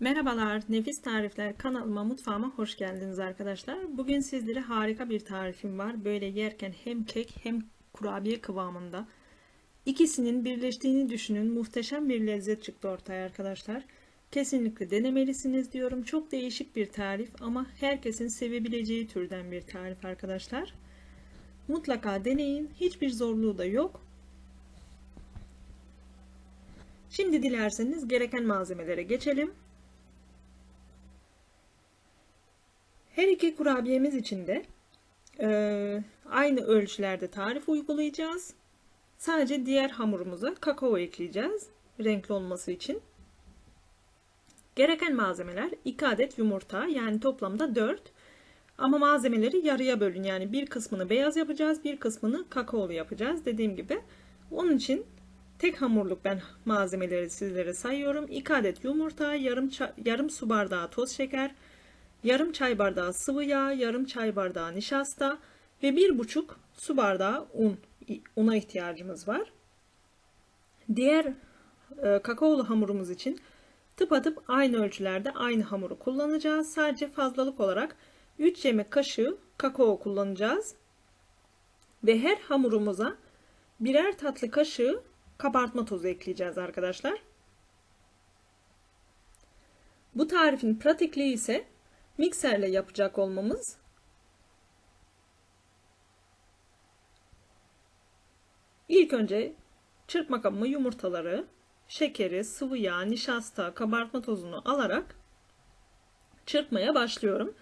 Merhabalar, Nefis Tarifler kanalıma, mutfağıma hoş geldiniz arkadaşlar. Bugün sizlere harika bir tarifim var. Böyle yerken hem kek hem kurabiye kıvamında. İkisinin birleştiğini düşünün. Muhteşem bir lezzet çıktı ortaya arkadaşlar. Kesinlikle denemelisiniz diyorum. Çok değişik bir tarif ama herkesin sevebileceği türden bir tarif arkadaşlar. Mutlaka deneyin. Hiçbir zorluğu da yok. Şimdi dilerseniz gereken malzemelere geçelim. Her iki kurabiyemiz için de e, aynı ölçülerde tarif uygulayacağız. Sadece diğer hamurumuza kakao ekleyeceğiz. Renkli olması için. Gereken malzemeler 2 adet yumurta yani toplamda 4. Ama malzemeleri yarıya bölün. Yani bir kısmını beyaz yapacağız, bir kısmını kakaolu yapacağız. Dediğim gibi. Onun için tek hamurluk ben malzemeleri sizlere sayıyorum. 2 adet yumurta, yarım yarım su bardağı toz şeker, yarım çay bardağı sıvı yağ, yarım çay bardağı nişasta ve bir buçuk su bardağı un. Una ihtiyacımız var. Diğer e, kakaolu hamurumuz için tıpatıp aynı ölçülerde aynı hamuru kullanacağız. Sadece fazlalık olarak 3 yemek kaşığı kakao kullanacağız. Ve her hamurumuza birer tatlı kaşığı kabartma tozu ekleyeceğiz arkadaşlar. Bu tarifin pratikliği ise mikserle yapacak olmamız İlk önce çırpma kabıma yumurtaları, şekeri, sıvı yağ, nişasta, kabartma tozunu alarak çırpmaya başlıyorum.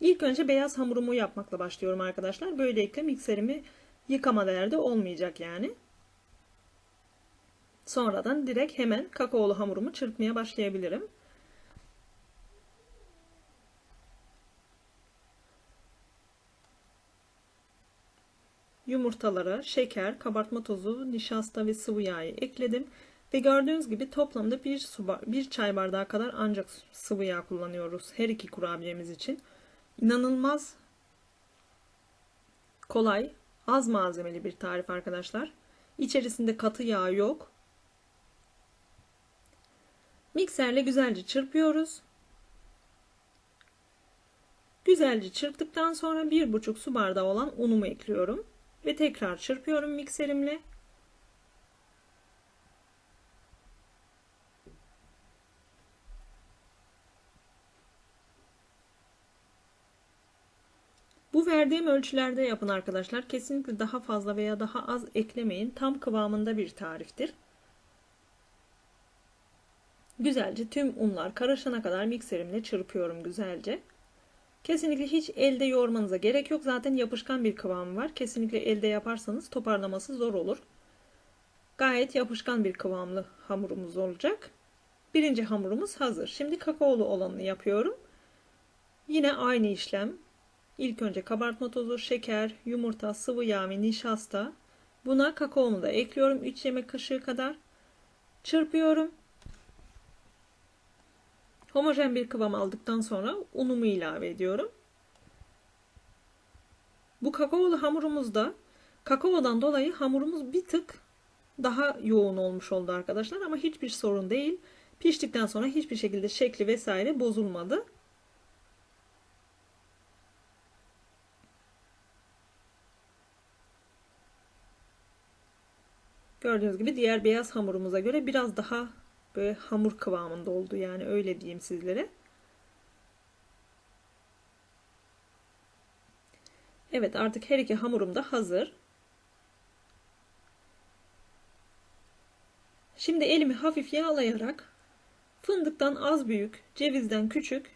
İlk önce beyaz hamurumu yapmakla başlıyorum arkadaşlar. Böylelikle mikserimi yıkama derde olmayacak yani. Sonradan direkt hemen kakaolu hamurumu çırpmaya başlayabilirim. Yumurtalara şeker, kabartma tozu, nişasta ve sıvı yağı ekledim. Ve gördüğünüz gibi toplamda bir, su, bir çay bardağı kadar ancak sıvı yağ kullanıyoruz her iki kurabiyemiz için. İnanılmaz kolay, az malzemeli bir tarif arkadaşlar. İçerisinde katı yağ yok. Mikserle güzelce çırpıyoruz. Güzelce çırptıktan sonra bir buçuk su bardağı olan unumu ekliyorum. Ve tekrar çırpıyorum mikserimle. Bu verdiğim ölçülerde yapın arkadaşlar. Kesinlikle daha fazla veya daha az eklemeyin. Tam kıvamında bir tariftir. Güzelce tüm unlar karışana kadar mikserimle çırpıyorum güzelce. Kesinlikle hiç elde yoğurmanıza gerek yok. Zaten yapışkan bir kıvamı var. Kesinlikle elde yaparsanız toparlaması zor olur. Gayet yapışkan bir kıvamlı hamurumuz olacak. Birinci hamurumuz hazır. Şimdi kakaolu olanını yapıyorum. Yine aynı işlem. İlk önce kabartma tozu, şeker, yumurta, sıvı yağ ve nişasta. Buna kakaomu da ekliyorum. 3 yemek kaşığı kadar. Çırpıyorum. Homojen bir kıvam aldıktan sonra unumu ilave ediyorum. Bu kakaolu hamurumuzda kakaodan dolayı hamurumuz bir tık daha yoğun olmuş oldu arkadaşlar ama hiçbir sorun değil. Piştikten sonra hiçbir şekilde şekli vesaire bozulmadı. Gördüğünüz gibi diğer beyaz hamurumuza göre biraz daha böyle hamur kıvamında oldu yani öyle diyeyim sizlere. Evet artık her iki hamurum da hazır. Şimdi elimi hafif yağlayarak fındıktan az büyük, cevizden küçük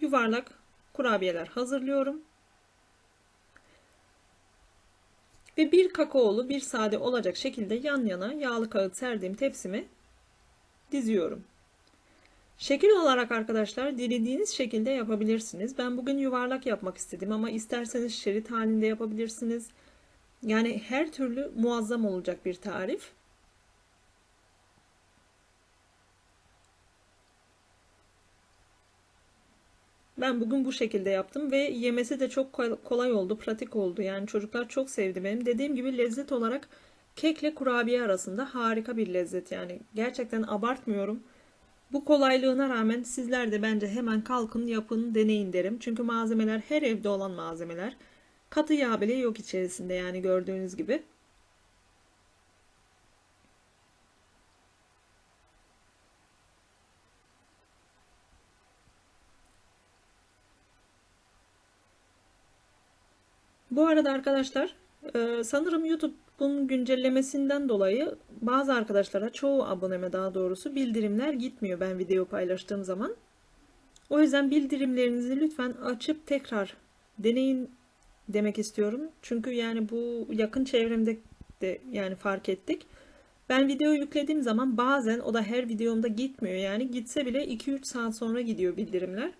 yuvarlak kurabiyeler hazırlıyorum. Ve bir kakaolu bir sade olacak şekilde yan yana yağlı kağıt serdiğim tepsimi diziyorum. Şekil olarak arkadaşlar dilediğiniz şekilde yapabilirsiniz. Ben bugün yuvarlak yapmak istedim ama isterseniz şerit halinde yapabilirsiniz. Yani her türlü muazzam olacak bir tarif. Ben bugün bu şekilde yaptım ve yemesi de çok kolay oldu, pratik oldu. Yani çocuklar çok sevdi benim. Dediğim gibi lezzet olarak kekle kurabiye arasında harika bir lezzet yani. Gerçekten abartmıyorum. Bu kolaylığına rağmen sizler de bence hemen kalkın yapın deneyin derim. Çünkü malzemeler her evde olan malzemeler. Katı yağ bile yok içerisinde yani gördüğünüz gibi. Bu arada arkadaşlar e, sanırım YouTube'un güncellemesinden dolayı bazı arkadaşlara çoğu aboneme daha doğrusu bildirimler gitmiyor ben video paylaştığım zaman. O yüzden bildirimlerinizi lütfen açıp tekrar deneyin demek istiyorum. Çünkü yani bu yakın çevremde de yani fark ettik. Ben video yüklediğim zaman bazen o da her videomda gitmiyor. Yani gitse bile 2-3 saat sonra gidiyor bildirimler.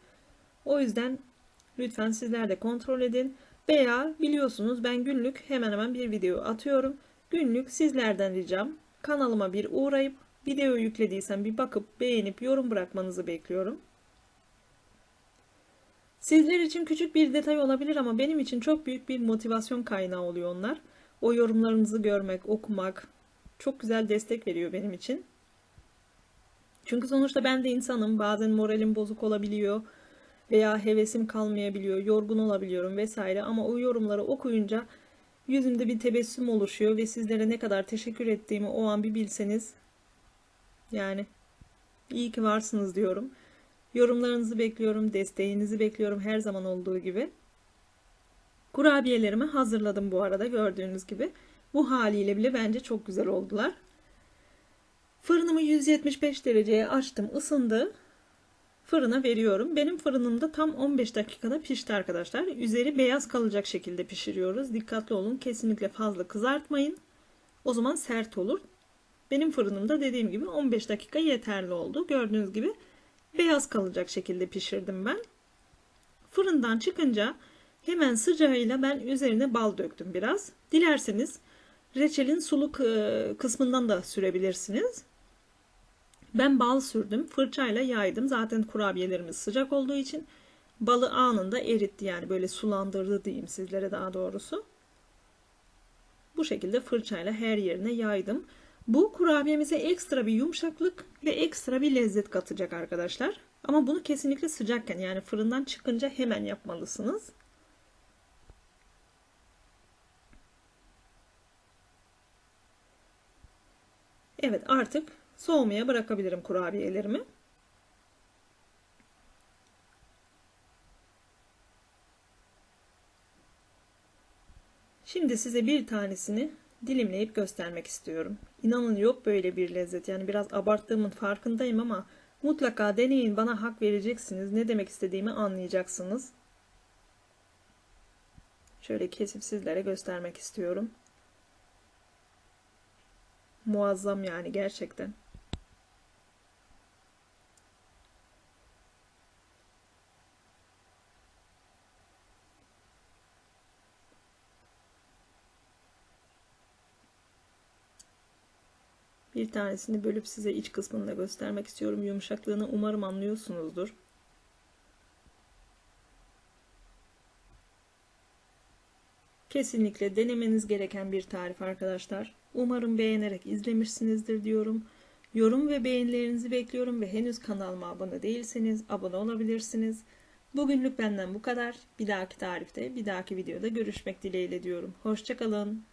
O yüzden lütfen sizler de kontrol edin. Veya biliyorsunuz ben günlük hemen hemen bir video atıyorum. Günlük sizlerden ricam kanalıma bir uğrayıp video yüklediysem bir bakıp beğenip yorum bırakmanızı bekliyorum. Sizler için küçük bir detay olabilir ama benim için çok büyük bir motivasyon kaynağı oluyor onlar. O yorumlarınızı görmek, okumak çok güzel destek veriyor benim için. Çünkü sonuçta ben de insanım. Bazen moralim bozuk olabiliyor veya hevesim kalmayabiliyor, yorgun olabiliyorum vesaire ama o yorumları okuyunca yüzümde bir tebessüm oluşuyor ve sizlere ne kadar teşekkür ettiğimi o an bir bilseniz yani iyi ki varsınız diyorum. Yorumlarınızı bekliyorum, desteğinizi bekliyorum her zaman olduğu gibi. Kurabiyelerimi hazırladım bu arada gördüğünüz gibi. Bu haliyle bile bence çok güzel oldular. Fırınımı 175 dereceye açtım, ısındı fırına veriyorum. Benim fırınımda tam 15 dakikada pişti arkadaşlar. Üzeri beyaz kalacak şekilde pişiriyoruz. Dikkatli olun. Kesinlikle fazla kızartmayın. O zaman sert olur. Benim fırınımda dediğim gibi 15 dakika yeterli oldu. Gördüğünüz gibi beyaz kalacak şekilde pişirdim ben. Fırından çıkınca hemen sıcağıyla ben üzerine bal döktüm biraz. Dilerseniz reçelin suluk kısmından da sürebilirsiniz. Ben bal sürdüm. Fırçayla yaydım. Zaten kurabiyelerimiz sıcak olduğu için balı anında eritti. Yani böyle sulandırdı diyeyim sizlere daha doğrusu. Bu şekilde fırçayla her yerine yaydım. Bu kurabiyemize ekstra bir yumuşaklık ve ekstra bir lezzet katacak arkadaşlar. Ama bunu kesinlikle sıcakken yani fırından çıkınca hemen yapmalısınız. Evet artık soğumaya bırakabilirim kurabiyelerimi. Şimdi size bir tanesini dilimleyip göstermek istiyorum. İnanın yok böyle bir lezzet. Yani biraz abarttığımın farkındayım ama mutlaka deneyin bana hak vereceksiniz. Ne demek istediğimi anlayacaksınız. Şöyle kesip sizlere göstermek istiyorum. Muazzam yani gerçekten. Bir tanesini bölüp size iç kısmını da göstermek istiyorum. Yumuşaklığını umarım anlıyorsunuzdur. Kesinlikle denemeniz gereken bir tarif arkadaşlar. Umarım beğenerek izlemişsinizdir diyorum. Yorum ve beğenilerinizi bekliyorum ve henüz kanalıma abone değilseniz abone olabilirsiniz. Bugünlük benden bu kadar. Bir dahaki tarifte, bir dahaki videoda görüşmek dileğiyle diyorum. Hoşçakalın.